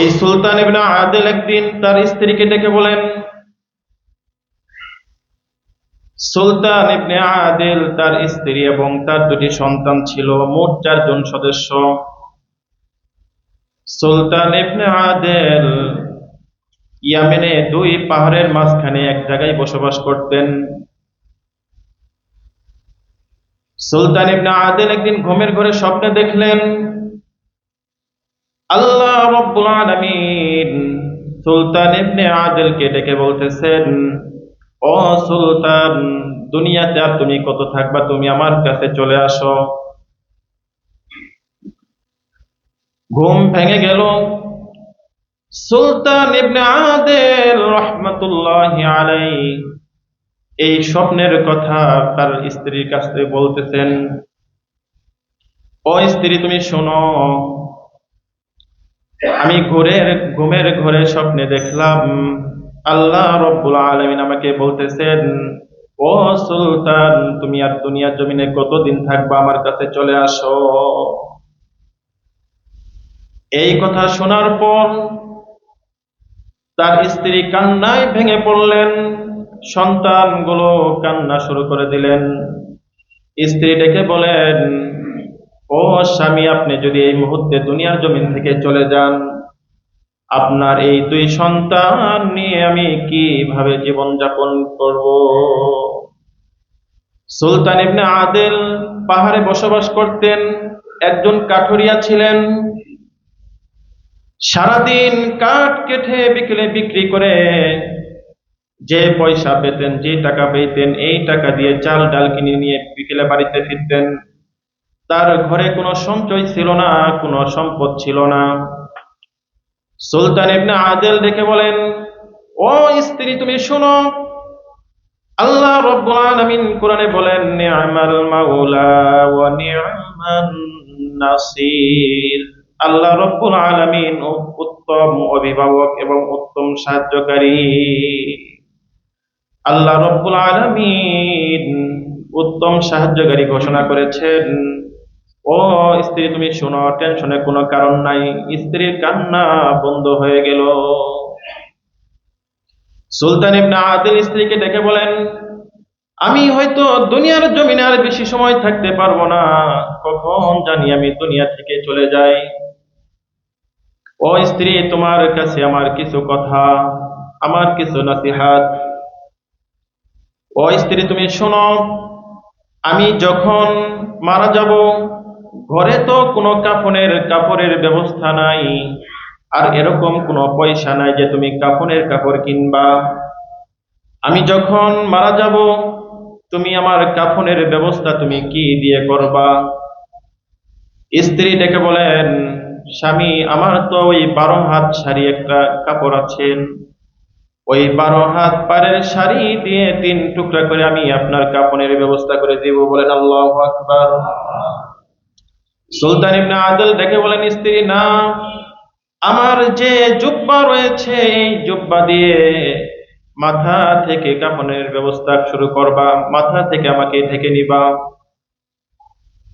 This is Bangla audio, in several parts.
এই সুলতান ইবনে আদেল একদিন তার স্ত্রীকে ডেকে বলেন, সুলতান ইবনে আদেল তার স্ত্রী এবং তার দুটি সন্তান ছিল, মোট চারজন সদস্য। সুলতান ইবনে আদেল ইয়ামেনে দুই পাহাড়ের মাঝখানে এক জায়গায় বসবাস করতেন। সুলতান ইবনে আদেল একদিন ঘুমের ঘরে স্বপ্নে দেখলেন আল্লাহ রব্বুল আলামিন সুলতান ইবনে আদেলকে ডেকে বলতেছেন, ও সুলতান, দুনিয়াতে আর তুমি কত থাকবা? তুমি আমার কাছে চলে আসো। ঘুম ভেঙে গেল। সুলতান ইবনে আদেল রহমতুল্লাহ আলাই এই স্বপ্নের কথা তার স্ত্রীর কাছে বলতেছেন, ও স্ত্রী, তুমি শোনো আমি ঘুরের, ঘুমের ঘরে স্বপ্নে দেখলাম, আল্লাহ রব্বুল আলমিন আমাকে বলতেছেন, ও সুলতান, তুমি আর দুনিয়ার জমিনে কতদিন থাকবা? আমার কাছে চলে আসো। এই কথা শোনার পর তার স্ত্রী কান্নায় ভেঙে পড়লেন, সন্তানগুলো কান্না শুরু করে দিলেন। স্ত্রী ডেকে বলেন ও স্বামী, আপনি যদি এই মুহূর্তে দুনিয়ার জমিন থেকে চলে যান, আপনার এই দুই সন্তান নিয়ে আমি কীভাবে জীবন যাপন করব? সুলতান ইবনে আদেল পাহাড়ে বসবাস করতেন, একজন কাঠুরিয়া ছিলেন। সারাদিন কাঠ কেটে বিকেলে বিক্রি করে যে পয়সা পেতেন, যে টাকা পেতেন, এই টাকা দিয়ে চাল ডাল কিনে নিয়ে বিকেলে বাড়িতে ফিরতেন। তার ঘরে কোনো সঞ্চয় ছিল না, কোনো সম্পদ ছিল না। সুলতান ইবনে আদেল দেখে বলেন, ও স্ত্রী, তুমি শোনো, আল্লাহ রব্বুল আলামিন কোরআনে বলেন নি'মাল মাওলা ওয়া নি'মান নাসির। আল্লাহ রব্বুল আলামিন উত্তম অভিভাবক এবং উত্তম সাহায্যকারী। আল্লাহ রব্বুল আলামিন উত্তম সাহায্যকারী ঘোষণা করেছেন ও স্ত্রী, তুমি শোনো, টেনশনের কোনো কারণ নাই। স্ত্রীর কান্না বন্ধ হয়ে গেল। সুলতান ইবনে আদিল স্ত্রীকে ডেকে বলেন, আমি হয়তো দুনিয়ার জমিনে আর বেশি সময় থাকতে পারব না। কখন জানি আমি দুনিয়া থেকে চলে যাই। ও স্ত্রী, তোমার কাছে আমার কিছু কথা, আমার কিছু নাসিহাত। ও স্ত্রী, তুমি শোনো, আমি যখন মারা যাব ঘরে তো কোনো কাফনের, কাপড়ের ব্যবস্থা নাই। আর এরকম কোনো পয়সা নাই যে তুমি কাফনের কাপড় কিনবা। আমি যখন মারা যাব, তুমি আমার কাফনের ব্যবস্থা তুমি কি দিয়ে করবা? স্ত্রী ডেকে বলেন, স্বামী, আমার তো ওই বারো হাত শাড়ি একটা কাপড় আছেন ওই বারো হাত পারের শাড়ি দিয়ে তিন টুকরা করে আমি আপনার কাপনের ব্যবস্থা করে দিব। বলেন আল্লাহ আকবার। সুলতান ইবনে আদল ডেকে বলেন, স্ত্রী, না, আমার যে জুব্বা রয়েছে, এই জুব্বা দিয়ে মাথা থেকে কাপনের ব্যবস্থা শুরু করবা, মাথা থেকে আমাকে ঢেকে নিবা।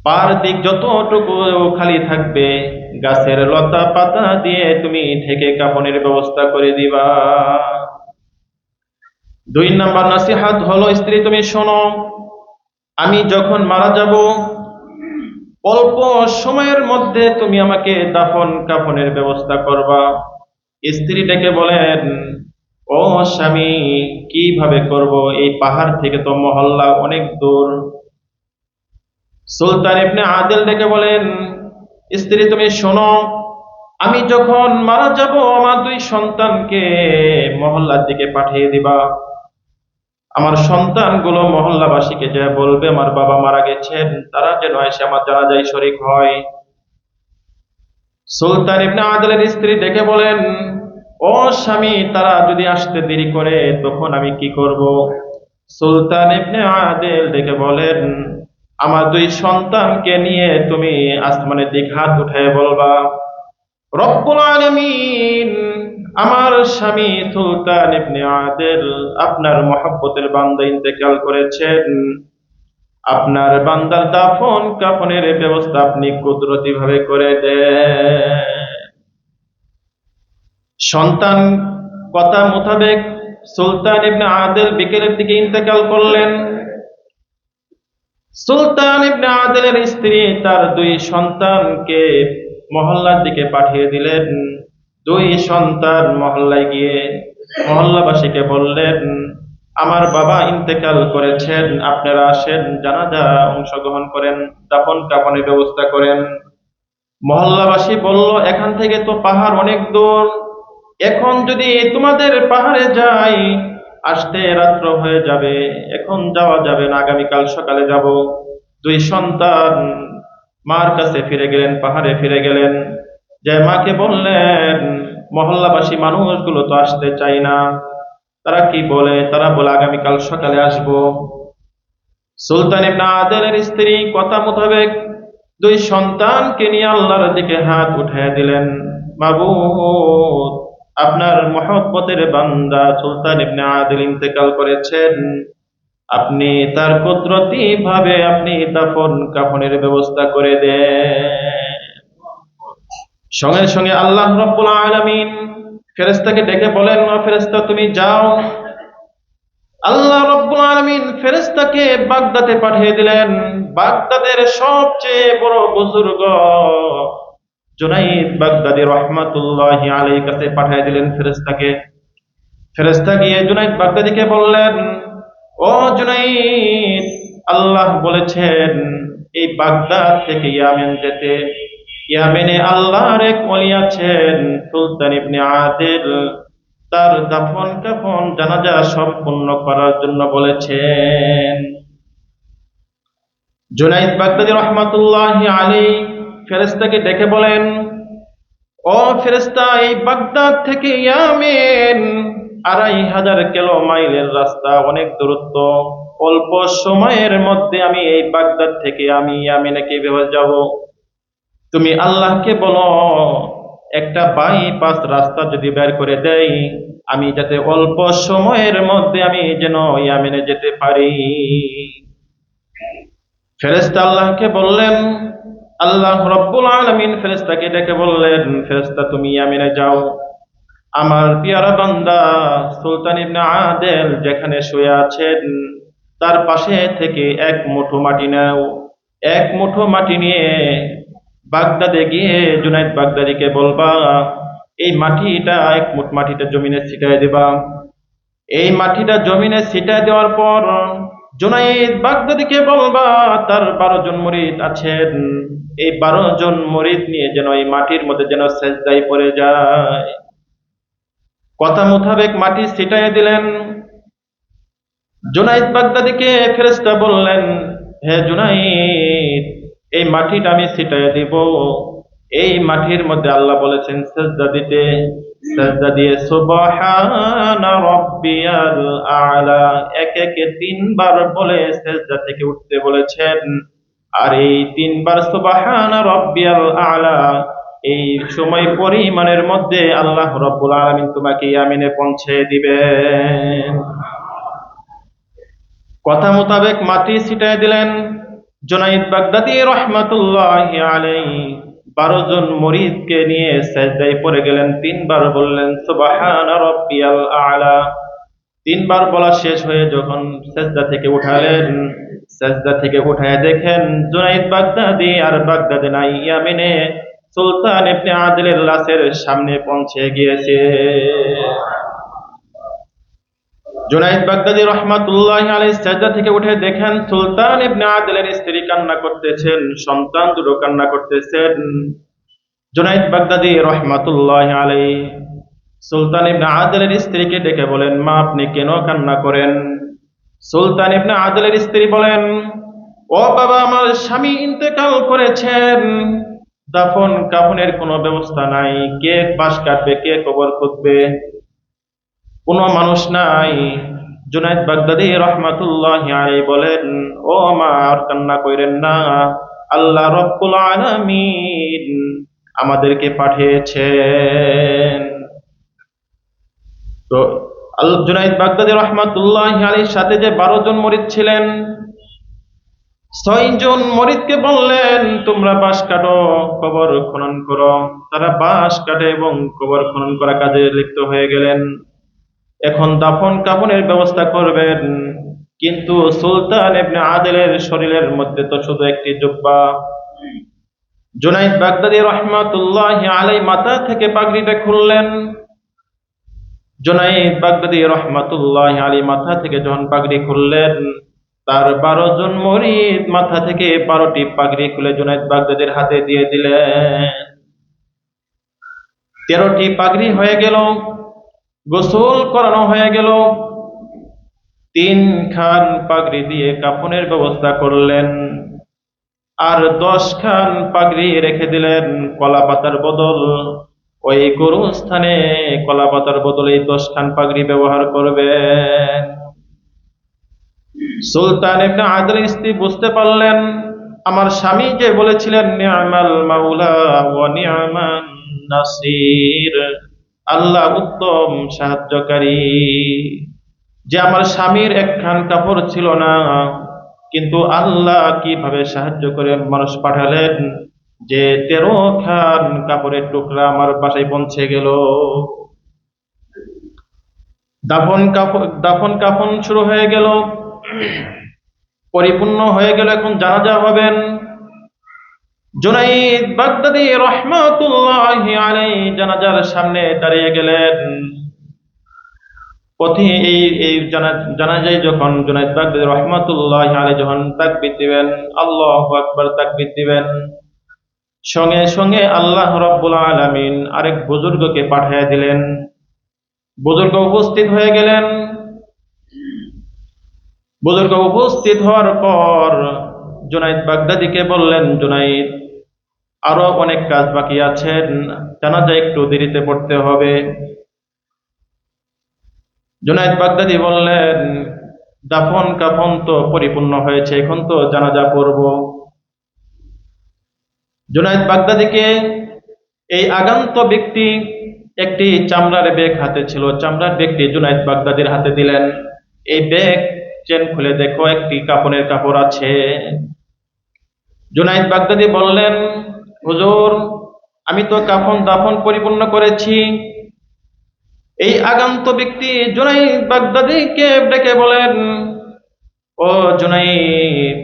পার দিক যতটুকু খালি থাকবে, গাছের লতা পাতা দিয়ে তুমি ঢেকে কাপনের ব্যবস্থা করে দিবা। দুই নাম্বার নাসিহাত হলো, স্ত্রী, তুমি শোনো, আমি যখন মারা যাব অল্প সময়ের মধ্যে তুমি আমাকে দাফন কাফনের ব্যবস্থা করবা। স্ত্রী ডেকে বলেন, ও স্বামী, কীভাবে করব? এই পাহাড় থেকে তো মহল্লা অনেক দূর। সুলতান ইবনে আদিল ডেকে বলেন, স্ত্রী, তুমি শোনো, আমি যখন মারা যাব, আমার দুই সন্তানকে মহল্লার দিকে পাঠিয়ে দিবা। আমার সন্তানগুলো মহল্লাবাসীকে যা বলবে, আমার বাবা মারা গেছেন, তারা যেন এসে আমার জানাজায় শরিক হয়। সুলতান ইবনে আদলের স্ত্রী ডেকে বলেন, ও স্বামী, তারা যদি আসতে দেরি করে, তখন আমি কি করব? সুলতান ইবনে আদেল ডেকে বলেন, আমার দুই সন্তানকে নিয়ে তুমি আসমানের দিক হাত উঠে বলবা, রব্বুল আলামিন আমার স্বামী সুলতান ইবনে আদেল আপনার মহব্বতের বান্দা ইন্তেকাল করেছেন। আপনার বান্দার দাফন কাফনের ব্যবস্থা আপনি কুদরতি ভাবে করে দেন। সন্তান কথা মোতাবেক সুলতান ইবনে আদেল বিকেলের দিকে ইন্তেকাল করলেন। সুলতান ইবনে আদেলের স্ত্রী তার দুই সন্তানকে মহল্লার দিকে পাঠিয়ে দিলেন। দুই সন্তান মহল্লায় গিয়ে মহল্লাবাসীকে বললেন, আমার বাবা ইন্তেকাল করেছেন, আপনারা আসেন, জানাজা অংশগ্রহণ করেন, দাফন কাফনের ব্যবস্থা করেন। মহল্লাবাসী বলল, এখান থেকে তো পাহাড় অনেক দূর। এখন যদি তোমাদের পাহাড়ে যাই, আসতে রাত্র হয়ে যাবে। এখন যাওয়া যাবে না, আগামীকাল সকালে যাব। দুই সন্তান মার কাছে ফিরে গেলেন, পাহাড়ে ফিরে গেলেন। যে মাকে বললেন, মহল্লাবাসী মানুষগুলো তো আসতে চাই না। তারা কি বলে? তারা বলে, আগামীকাল সকালে আসব। সুলতান ইবনে আদেলের স্ত্রী কথা মোতাবেক দুই সন্তানকে নিয়ে আল্লাহর দিকে হাত উঠায় দিলেন। মাবুদ, আপনার মহব্বতের বান্দা সুলতান ইবনে আদিল ইন্তেকাল করেছেন। আপনি তার কুদরতি ভাবে আপনি দাফন কাফনের ব্যবস্থা করে দেন। সঙ্গে সঙ্গে আল্লাহ রব্বুল আলামিন ফেরেশতাকে ডেকে বলেন, ও ফেরেশতা, তুমি যাও। আল্লাহ রব্বুল আলামিন ফেরেশতাকে বাগদাদে পাঠিয়ে দিলেন। বাগদাদের সবচেয়ে বড় বুজুর্গ জুনাইদ বাগদাদি রহমাতুল্লাহি আলাইহির কাছে পাঠিয়ে দিলেন ফেরেশতাকে। ফেরেশতা গিয়ে জুনাইদ বাগদাদিকে বললেন, ও জুনাইদ, আল্লাহ বলেছেন, এই বাগদাদ থেকে ইয়ামেন যেতে ইয়ামেনে আল্লাহর এক ওলি আছেন, সুলতান ইবনে আদিল। তার দাফন কাফন জানাজা সম্পূর্ণ করার জন্য বলেছেন। জুনাইদ বাগদাদি রহমাতুল্লাহি আলাইহি ফেরেশতাকে ডেকে বলেন, ও ফেরেশতা, এই বাগদাদ থেকে ইয়ামেন, আড়াই হাজার কিলো মাইলের রাস্তা অনেক দূরত্ব। অল্প সময়ের মধ্যে আমি এই বাগদাদ থেকে আমি ইয়ামেনে কীভাবে যাব। তুমি আল্লাহকে বলো, একটা বাইপাস রাস্তা যদি বের করে দেই, আমি যাতে অল্প সময়ের মধ্যে আমি যেন ইয়ামেনে যেতে পারি। ফেরেস্তা আল্লাহকে বললেন, আল্লাহ রব্বুল আলমিন ফেরেস্তাকে ডেকে বললেন ফেরেস্তা তুমি ইয়ামেনে যাও। আমার পিয়ারা বান্দা সুলতান ইবনে আদেল যেখানে শুয়ে আছেন, তার পাশে থেকে এক মুঠো মাটি নাও। এক মুঠো মাটি নিয়ে বাগদাদে গিয়ে জুনাইদ বাগদাদিকে বলবা, এই মাটিটা এক মুঠ মাটিটা জমিনে ছিটায় দিবা। এই মাটিটা জমিনে ছিটায় দেওয়ার পর জুনাইদ বাগদাদিকে বলবা, তার বারো জন মরিদ আছেন। এই বারো জন মরিদ নিয়ে যেন এই মাটির মধ্যে যেন সেজদাই পড়ে যায়। কথা মোতাবেক মাটি ছিটায় দিলেন। জুনাইদ বাগদাদিকে ফেরেস্তা বললেন, হে জুনাইদ এই মাটিটা আমি ছিটায় দিব। এই মাটির মধ্যে আল্লাহ বলেছেন, সেজদা দিতে, সেজদা দিয়ে সুবহানা আলা। এক একে তিনবার বলে সেজদা থেকে উঠতে বলেছেন। আর এই তিনবার সুবহানা রাব্বিয়াল আলা, এই সময় পরিমাণের মধ্যে আল্লাহ রব্বুল আলামিন তোমাকে ইয়ামিনে পৌঁছে দিবেন। কথা মোতাবেক মাটি ছিটায় দিলেন। জোনাইদ বাগদাদি রহমাতুল্লাহ আলাই বারো জন মরিদকে নিয়ে সেজদায় পড়ে গেলেন, তিনবার বললেন, সুবাহান রব্বিয়াল আলা। তিনবার বলা শেষ হয়ে যখন সেজদা থেকে উঠালেন, সেজদা থেকে উঠায় দেখেন জুনাইদ বাগদাদি আর বাগদাদি নাই, ইয়ামিনে সুলতান ইবনে আদিলের লাশের সামনে পৌঁছে গিয়েছে। জুনাইদ বাগদাদি রহমাতুল্লাহ আলাই সাজদা থেকে উঠে দেখেন সুলতান ইবনে আদিলের স্ত্রী কান্না করতেছেন, সন্তান দুটো কান্না করতেছেন। জুনাইদ বাগদাদি রহমাতুল্লাহ আলাই সুলতান ইবনে আদিলের স্ত্রীকে ডেকে বলেন, মা, আপনি কেন কান্না করেন? সুলতান ইবনে আদিলের স্ত্রী বলেন, ও বাবা, আমার স্বামী ইন্তেকাল করেছেন। দাফন কাফনের কোনো ব্যবস্থা নাই। কে বাস কাটবে, কে কবর খুঁজবে কোনো মানুষ নাই। জুনাইদ বাগদাদি রহমাতুল্লাহ আলাই বলেন, ও আমার, কান্না কইরেন না। আল্লাহ রব্বুল আলামিন আমাদেরকে পাঠিয়েছেন। তো আল, জুনাইদ বাগদাদি রহমাতুল্লাহ আলীর সাথে যে বারো জন মরিদ ছিলেন ছয়জন মরিদকে বললেন, তোমরা বাঁশ কাটো, কবর খনন করো। তারা বাঁশ কাটে এবং কবর খনন করা কাজে লিপ্ত হয়ে গেলেন। এখন দাফন কাফনের ব্যবস্থা করবেন। কিন্তু সুলতান ইবনে আদিলের শরীরের মধ্যে তো শুধু একটি জুব্বা। জুনাইদ বাগদাদি রহমাতুল্লাহ আলাই মাথা থেকে পাগড়িটা খুললেন। জুনাইদ বাগদাদি রহমাতুল্লাহ আলী মাথা থেকে যখন পাগড়ি খুললেন, তার বারো জন মরিদ মাথা থেকে বারোটি পাগড়ি খুলে জুনাইদ বাগদাদের হাতে দিয়ে দিলেন। তেরোটি পাগড়ি হয়ে গেল। গোসল করানো হয়ে গেল। তিন খান পাগড়ি দিয়ে কাফনের ব্যবস্থা করলেন। আর দশ খান পাগড়ি রেখে দিলেন কলা পাতার বদল। ওই গরু স্থানে কলা পাতার বদলে দশ খান পাগড়ি ব্যবহার করবেন। সুলতান ইবনে আদল স্ত্রী বুঝতে পারলেন, আমার স্বামী যে বলেছিলেন নি'মাল মাউলা ওয়া নি'মান নাসির। আল্লাহ উত্তম সাহায্যকারী। যে আমার স্বামীর একখান কাপড় ছিল না, কিন্তু আল্লাহ কীভাবে সাহায্য করে মানুষ পাঠালেন যে তেরো খান কাপড়ের টুকরা আমার বাসায় পৌঁছে গেল। দাফন কাপড় দাফন কাফন শুরু হয়ে গেল। পরিপূর্ণ হয়ে গেল, এখন জানাজা হবেন। জুনাইদ বাগদাদি রহমাতুল্লাহ আলাই জানাজার সামনে দাঁড়িয়ে গেলেন। পথে এই এই জানা- জানাজায় যখন জুনাইদ বাগদাদি রহমাতুল্লাহ আলাই যখন তাকবির দিবেন, আল্লাহ আকবার তাকবির দিবেন, সঙ্গে সঙ্গে আল্লাহ রব্বুল আলামিন আরেক বুজুর্গকে পাঠিয়ে দিলেন। বুজুর্গ উপস্থিত হয়ে গেলেন। বুজুর্গ উপস্থিত হওয়ার পর জুনাইদ বাগদাদিকে বললেন, জুনাইদ আরও অনেক কাজ বাকি আছেন জানাজা একটু দেরিতে পড়তে হবে। জুনাইদ বাগদাদি বললেন, দাফন কাফন তো পরিপূর্ণ হয়েছে, এখন তো জানাজা পড়ব। জুনাইদ বাগদাদিকে এই আগান্ত ব্যক্তি একটি চামড়ার ব্যাগ হাতে ছিল। চামড়ার ব্যক্তি জুনাইদ বাগদাদির হাতে দিলেন। এই ব্যাগ চেন খুলে দেখো, একটি কাপড়ের কাপড় আছে। জুনাইদ বাগদাদি বললেন হুজুর, আমি তো কাফন দাফন পরিপূর্ণ করেছি। এই আগান্ত ব্যক্তি জুনাইদ বাগদাদিকে ডেকে বলেন, ও জুনাইদ,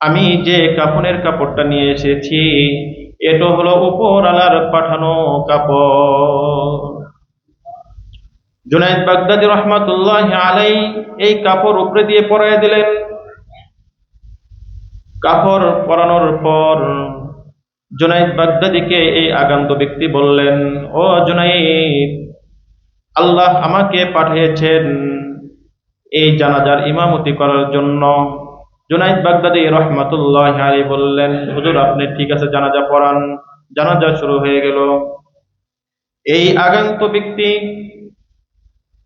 আমি যে কাফনের কাপড়টা নিয়ে এসেছি, এটা হলো উপর আলার পাঠানো কাপড়। জুনাইদ বাগদাদি রহমাতুল্লাহ আলাই এই কাপড় উপরে দিয়ে পরাই দিলেন। কাপড় পরানোর পর জুনাইদ বাগদাদিকে এই আগান্ত ব্যক্তি বললেন, ও জুনাইদ, আল্লাহ আমাকে পাঠিয়েছেন এই জানাজার ইমামতি করার জন্য। জুনাইদ বাগদাদি রহমাতুল্লাহ আলী বললেন, হুজুর, আপনি ঠিক আছে, জানাজা পড়ান। জানাজা শুরু হয়ে গেল। এই আগান্ত ব্যক্তি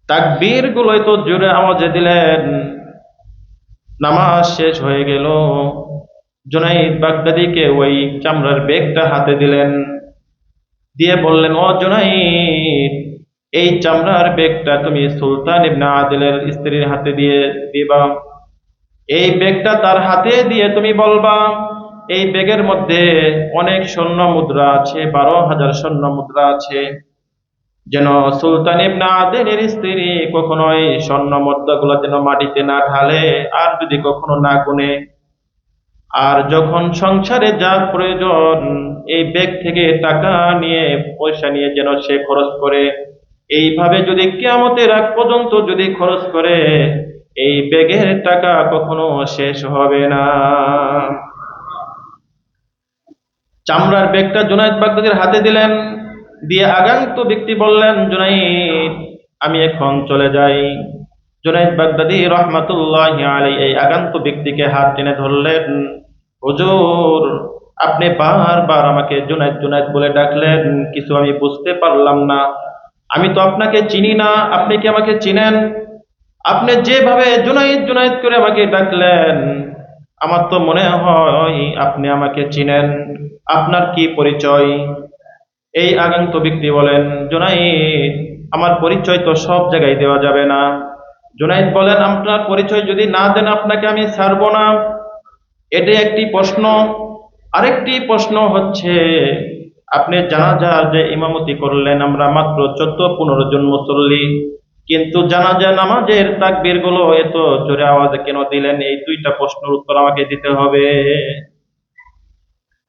তাকবীর গুলোই তো জোরে আওয়াজে দিলেন। নামাজ শেষ হয়ে গেল। জুনাইদ বাগদাদিকে ওই চামড়ার ব্যাগটা হাতে দিলেন। দিয়ে বললেন, ও জুনাইদ, এই চামড়ার ব্যাগটা তুমি সুলতান ইবনে আদিলের স্ত্রীর হাতে দিয়ে দিবা। এই ব্যাগটা তার হাতে দিয়ে তুমি বলবা, এই ব্যাগের মধ্যে অনেক স্বর্ণ মুদ্রা আছে, বারো হাজার স্বর্ণ মুদ্রা আছে। যেন সুলতান ইবনে আদিলের স্ত্রী কখনোই স্বর্ণ মুদ্রাগুলো যেন মাটিতে না ঢালে, আর যদি কখনো না গুনে আর যখন সংসারে যা প্রয়োজন, এই ব্যাগ থেকে টাকা নিয়ে পয়সা নিয়ে যেন সে খরচ করে, এইভাবে যদি কেয়ামতের আগ পর্যন্ত যদি খরচ করে, এই ব্যাগের টাকা কখনো শেষ হবে না। চামড়ার ব্যাগটা জুনাইদ বাগদাদির হাতে দিলেন, দিয়ে আগান্ত ব্যক্তি বললেন, জোনাইদ, আমি এখন চলে যাই। জোনাইদ বাগদাদি রহমাতুল্লাহ আলী এই আগান্ত ব্যক্তিকে হাত টেনে ধরলেন। হুজুর, আপনি বারবার আমাকে জুনাইদ জুনাইদ বলে ডাকলেন, কিছু আমি বুঝতে পারলাম না। আমি তো আপনাকে চিনি না, আপনি কি আমাকে চিনেন? আপনি যেভাবে জুনাইদ জুনাইদ করে আমাকে ডাকলেন, আমার তো মনে হয় আপনি আমাকে চিনেন। আপনার কি পরিচয়? এই আগান্ত ব্যক্তি বলেন, জুনাইদ, আমার পরিচয় তো সব জায়গায় দেওয়া যাবে না। জুনাইদ বলেন, আপনার পরিচয় যদি না দেন, আপনাকে আমি ছাড়বো না। এটা একটি প্রশ্ন। আরেকটি প্রশ্ন হচ্ছে, আপনি জানাজার যে ইমামতি করলেন, আমরা মাত্র চোদ্দ পনেরো জন মুসল্লি, কিন্তু জানাজা নামাজের তাকবীরগুলো এত জোরে আওয়াজে কেন দিলেন? এই দুইটা প্রশ্নের উত্তর আমাকে দিতে হবে।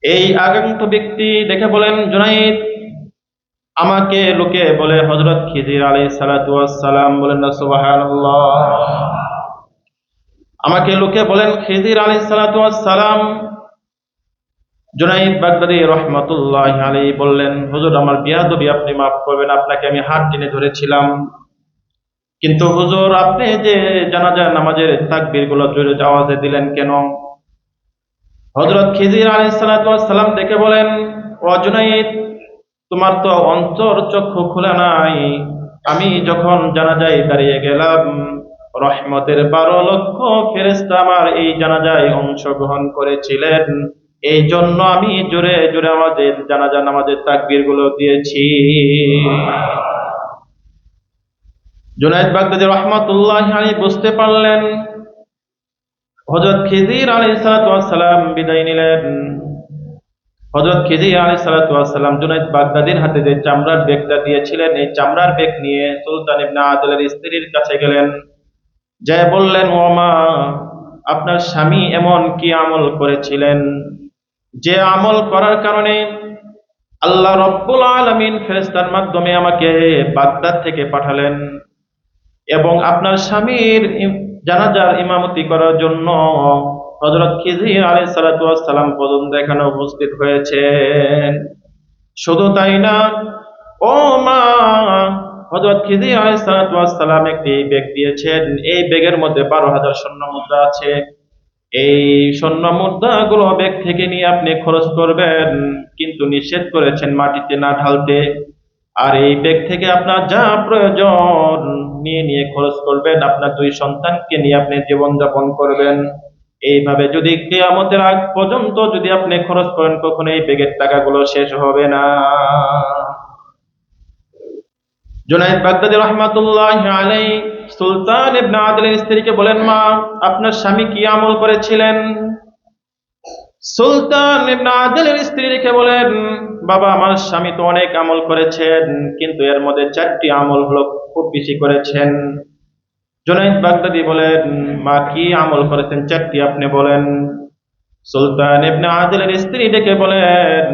এই আগন্ত ব্যক্তি দেখে বলেন, জুনাইদ, আমাকে লোকে বলে হজরত খিজির আলী সালাম বলেন না, সুবহানাল্লাহ। আমাকে লোকে বলেন খিজির আলী সালাম। জুনাইদ বাগদাদি রহমতুল্লাহ আলী বললেন, হুজুর, আমার বিয়াদবি আপনি মাফ করবেন, আপনাকে আমি হাত টেনে ধরেছিলাম। কিন্তু হুজুর, আপনি যে জানাজা নামাজের তাকবিরগুলো জোরে আওয়াজে দিলেন কেন? হজরত খিজির আলী সালাম দেখে বলেন ও জুনাইদ, তোমার তো অন্তর চক্ষু খোলা নাই। আমি যখন জানাজায় দাঁড়িয়ে গেলাম রহমতের বারো লক্ষ ফেরেস্তা আমার এই জানাজায় অংশগ্রহণ করেছিলেন। এই জন্য আমি জোরে জোরে আমাদের জানাজা, নামাজের তাকবীরগুলো দিয়েছি। জুনাইদ বাগদাদি রহমতুল্লাহ আলী বুঝতে পারলেন। হজরত খিজির আলী সালাম বিদায় নিলেন। হজরত খিজির আলী সালাম জুনাইদ বাগদাদির হাতে যে চামড়ার বেগটা দিয়েছিলেন, এই চামড়ার বেগ নিয়ে সুলতান ইবনা আদলের স্ত্রীর কাছে গেলেন। যে বললেন, ও মা, আপনার স্বামী এমন কি আমল করেছিলেন? যে আমল করার কারণে আল্লাহ রব্বুল আলমিন ফেরেস্তার মাধ্যমে আমাকে বাগদাদ থেকে পাঠালেন এবং আপনার স্বামীর জানাজার ইমামতি করার জন্য হজরত খিজির আলী সালাম পর্যন্ত এখানে উপস্থিত হয়েছেন। শুধু তাই না, ও মা হজরত খিজির আলী সালাম একটি বেগ দিয়েছেন। এই বেগের মধ্যে বারো হাজার স্বর্ণ মুদ্রা আছে। এই স্বর্ণ মুদ্রা গুলো ব্যাগ থেকে নিয়ে আপনি খরচ করবেন, কিন্তু নিষেধ করেছেন মাটিতে না ঢালতে। আর এই ব্যাগ থেকে আপনার যা প্রয়োজন নিয়ে নিয়ে খরচ করবেন, আপনার দুই সন্তানকে নিয়ে আপনি জীবনযাপন করবেন। এইভাবে যদি কেয়ামতের আগ পর্যন্ত যদি আপনি খরচ করেন, কখনো এই ব্যাগের টাকাগুলো শেষ হবে না। জুনাইদ বাগদাদি রহমাতুল্লাহ আলাই সুলতান ইবনে আদলের স্ত্রীকে বলেন, মা, আপনার স্বামী কি আমল করেছিলেন? সুলতান ইবনে আদলের স্ত্রী রেখে বলেন, বাবা, আমার স্বামী তো অনেক আমল করেছেন, কিন্তু এর মধ্যে চারটি আমল হলো খুব বেশি করেছেন। জুনাইদ বাগদাদি বলেন, মা, কি আমল করেছেন চারটি আপনি বলেন? সুলতান ইবনে আদলের স্ত্রী ডেকে বলেন,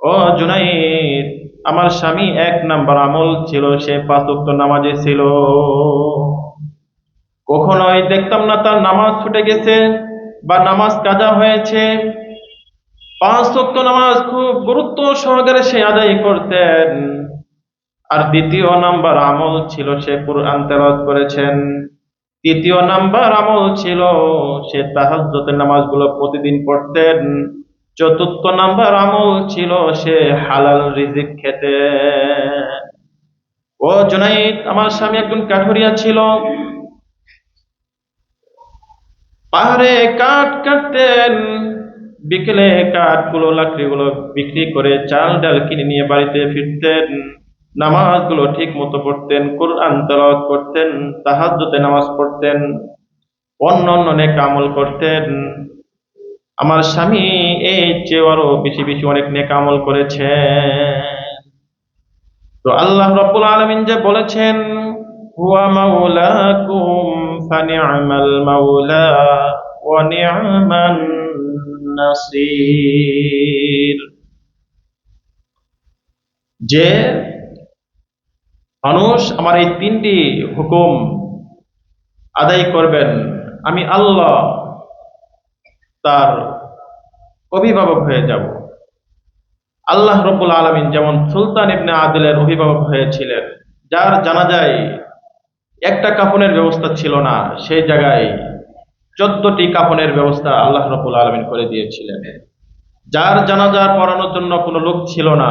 ও জুনাইদ আমার স্বামী এক নাম্বার আমল ছিল, সে পাঁচ ওয়াক্ত নামাজে ছিল। কখনোই দেখতাম না তার নামাজ ছুটে গেছে বা নামাজ কাজা হয়েছে। পাঁচ নামাজ খুব গুরুত্ব সহকারে সে আদায় করতেন। আর দ্বিতীয় নাম্বার আমল ছিল, সে কোরআন তেলাওয়াত করেছেন। তৃতীয় নাম্বার আমল ছিল, সে তাহাজ্জুদের নামাজগুলো প্রতিদিন পড়তেন। চতুর্থ নাম্বার আমল ছিল সে হালাল রিজিক খেতে। ও জুনাইদ, আমার স্বামী একজন কাঠুরিয়া ছিল। পাহাড়ে কাঠ কাটতেন। বিকেলে কাঠগুলো, লাকড়িগুলো বিক্রি করে চাল ডাল কিনে নিয়ে বাড়িতে ফিরতেন। নামাজগুলো ঠিক মতো পড়তেন, কোরআন তেলাওয়াত করতেন, তাহাজ্জুদে নামাজ পড়তেন অন্য অন্য নেক আমল করতেন। আমার স্বামী এই চেয়ে আরও বেশি বেশি অনেক নেক আমল করেছে। তো আল্লাহ রব্বুল আলামিন যে বলেছেন, হুয়া মাওলাকুম ফানি'মাল মাওলা ওয়া নি'মান নাসির। যে মানুষ আমার এই তিনটি হুকুম আদায় করবেন, আমি আল্লাহ তার অভিভাবক হয়ে যাব। আল্লাহ রব্বুল আলমিন যেমন সুলতান ইবনে আদিলের অভিভাবক হয়েছিলেন, যার জানা যায় একটা কাফনের ব্যবস্থা ছিল না, সেই জায়গায় চোদ্দটি কাফনের ব্যবস্থা আল্লাহ রব্বুল আলমিন করে দিয়েছিলেন। যার জানাজা পড়ানোর জন্য কোনো লোক ছিল না।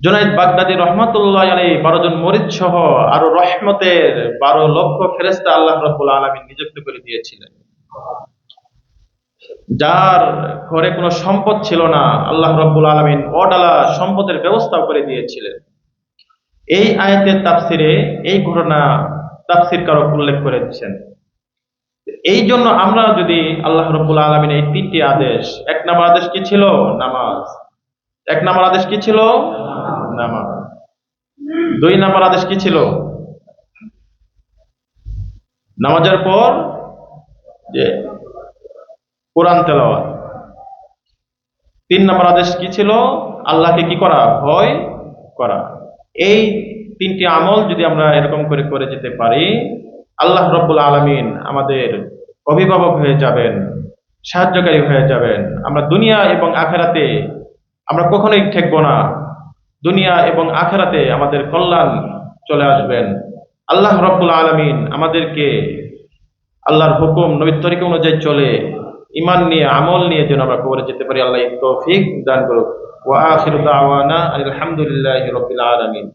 জুনাইদ বাগদাদি রহমতুল্লাহ আলী বারো জন মরিদ সহ আরও রহমতের বারো লক্ষ ফেরেস্তা আল্লাহ রব্বুল আলমিন নিযুক্ত করে দিয়েছিলেন। যার ঘরে কোনো সম্পদ ছিল না, আল্লাহ রব্বুল আলমিন অডালা সম্পদের ব্যবস্থা করে দিয়েছিলেন। এই আয়াতের তাফসিরে এই ঘটনা তাফসির কারক উল্লেখ করেছেন এই জন্য আমরা যদি আল্লাহ রব্বুল আলমিন এই তিনটি আদেশ, এক নম্বর আদেশ কি ছিল? নামাজ। এক নম্বর আদেশ কি ছিল? নামাজ। দুই নম্বর আদেশ কি ছিল? নামাজের পর যে কোরআন তেলাওয়াত। তিন নম্বর আদেশ কি ছিল? আল্লাহকে কি করা? ভয় করা। এই তিনটি আমল যদি আমরা এরকম করে করে যেতে পারি, আল্লাহ রব্বুল আলমিন আমাদের অভিভাবক হয়ে যাবেন, সাহায্যকারী হয়ে যাবেন। আমরা দুনিয়া এবং আখেরাতে আমরা কখনোই ঠেকবো না। দুনিয়া এবং আখেরাতে আমাদের কল্যাণ চলে আসবেন। আল্লাহ রব্বুল আলমিন আমাদেরকে আল্লাহর হুকুম, নবীর তরিকা অনুযায়ী চলে ইমান নিয়ে, আমল নিয়ে যেন আমরা কবরে যেতে পারি, আল্লাহ তৌফিক দান করুক। ওয়া আখির দাওয়ানা আলহামদুলিল্লাহি রাব্বিল আলামিন।